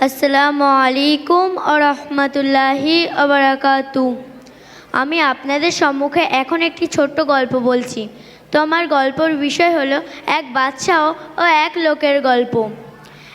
আসসালামু আলাইকুম ও রহমতুল্লাহি আবরাকাতু আমি আপনাদের সম্মুখে এখন একটি ছোট্ট গল্প বলছি। তো আমার গল্পর বিষয় হলো, এক বাচ্চা ও- ও এক লোকের গল্প।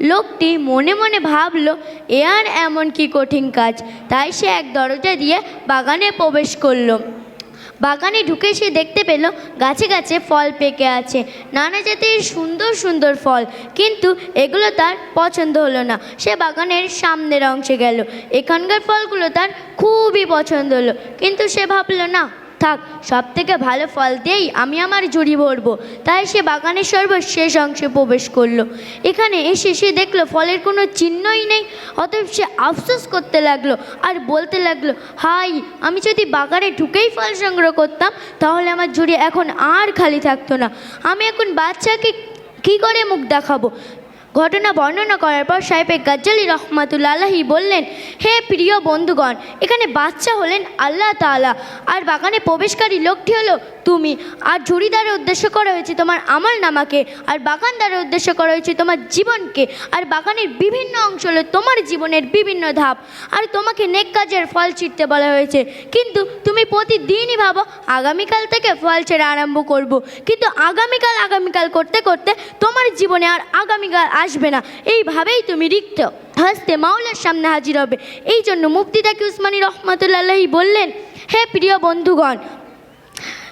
লোকটি মনে মনে ভাবলো, এ আর এমন কি কঠিন কাজ? তাই সে এক দরজা দিয়ে বাগানে প্রবেশ করল। বাগানে ঢুকে সে দেখতে পেল, গাছে গাছে ফল পেকে আছে। নানা জাতির সুন্দর সুন্দর ফল, কিন্তু এগুলো তার পছন্দ হলো না। সে বাগানের সামনের অংশে গেল। এখানকার ফলগুলো তার খুবই পছন্দ হলো, কিন্তু সে ভাবলো, না থাক সব থেকে ভালো ফল দিয়েই আমি আমার ঝুড়ি ভরবো। তাই সে বাগানের সর্বশেষ অংশে প্রবেশ করল। এখানে এসে সে দেখল ফলের কোনো চিহ্নই নেই। অতএব সে আফসোস করতে লাগল আর বলতে লাগল, হাই, আমি যদি বাগানে ঢুকেই ফল সংগ্রহ করতাম, তাহলে আমার ঝুড়ি এখন আর খালি থাকতো না। আমি এখন বাচ্চাকে কী করে মুখ দেখাবো? ঘটনা বর্ণনা করার পর সাহেবে গাজ্জালি রহমাতুল্লা আলাহি বললেন, হে প্রিয় বন্ধুগণ, এখানে বাচ্চা হলেন আল্লাহ তাআলা। আর বাগানে প্রবেশকারী লোকটি হলো তুমি। আর ঝুড়িদারের উদ্দেশ্য করা হয়েছে তোমার আমল নামাকে। আর বাগানদারের উদ্দেশ্য করা হয়েছে তোমার জীবনকে। আর বাগানের বিভিন্ন অংশ হলো তোমার জীবনের বিভিন্ন ধাপ। আর তোমাকে নেক কাজের ফল ছিটতে বলা হয়েছে। কিন্তু তুমি প্রতিদিনই ভাবো, আগামীকাল থেকে ফল ছেড়ে আরম্ভ করব। কিন্তু আগামীকাল আগামীকাল করতে করতে তোমার জীবনে আর আগামীকাল আসবে না। এইভাবেই তুমি রিক্ত। হাসতে মাওলার সামনে হাজির হবে। এই জন্য মুফতি তাকে উসমানী রহমতুল্লাহি বললেন, হে প্রিয় বন্ধুগণ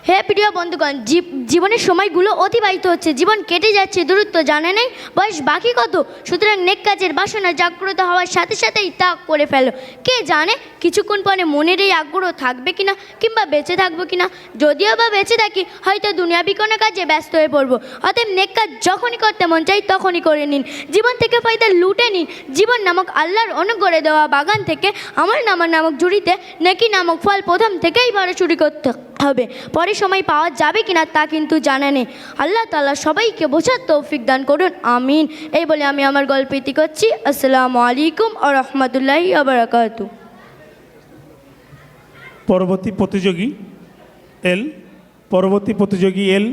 হে প্রিয় বন্ধুগণ, জীব- জীবনের সময়গুলো অতিবাহিত হচ্ছে, জীবন কেটে যাচ্ছে, দূরত্ব জানে নেই, বয়স বাকি কত? সুতরাং নেক কাজের বাসনা জাগ্রত হওয়ার সাথে সাথেই তা করে ফেলো। কে জানে কিছুক্ষণ পরে মনের এই আগ্রহ থাকবে কিনা, কিংবা বেঁচে থাকব কিনা? যদিও বা বেঁচে থাকি, হয়তো দুনিয়াবি কোনো কাজে ব্যস্ত হয়ে পড়ব। অতএব নেক কাজ যখনই করতে মন চাই, তখনই করে নিন। জীবন থেকে ফায়দা লুটে নিন। জীবন নামক আল্লাহর অনুগ্রহে দেওয়া বাগান থেকে আমার নামার নামক জুড়িতে নেকি নামক ফল প্রথম থেকেই ভরা চুরি করতে হবে। পরে সময় পাওয়া যাবে কিনা তা কিন্তু জানা নেই। আল্লাহ তাআলা সবাইকে বোঝার তৌফিক দান করুন, আমিন। এই বলে আমি আমার গল্প ইতি করছি। আসসালামু আলাইকুম ও রহমতুল্লাহি আবরাকাত পরবর্তী প্রতিযোগী এল, পরবর্তী প্রতিযোগী এল